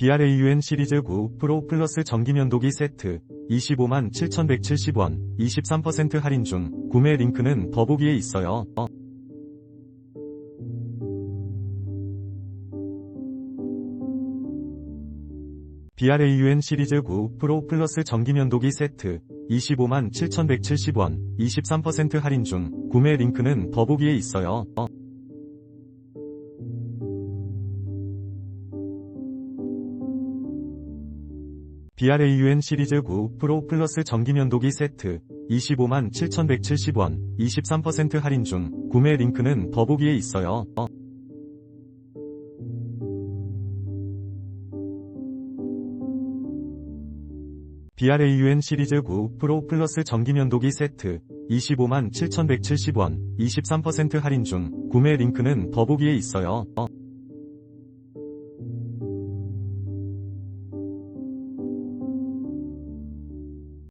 BRAUN 시리즈 9 프로 플러스 전기면도기 세트 25만 7,170원 23% 할인 중 구매 링크는 더보기에 있어요. BRAUN 시리즈 9 프로 플러스 전기면도기 세트 25만 7,170원 23% 할인 중 구매 링크는 더보기에 있어요. BRAUN 시리즈 9 프로 플러스 전기면도기 세트 25만 7,170원 23% 할인 중 구매 링크는 더보기에 있어요. BRAUN 시리즈 9 프로 플러스 전기면도기 세트 25만 7,170원 23% 할인 중 구매 링크는 더보기에 있어요.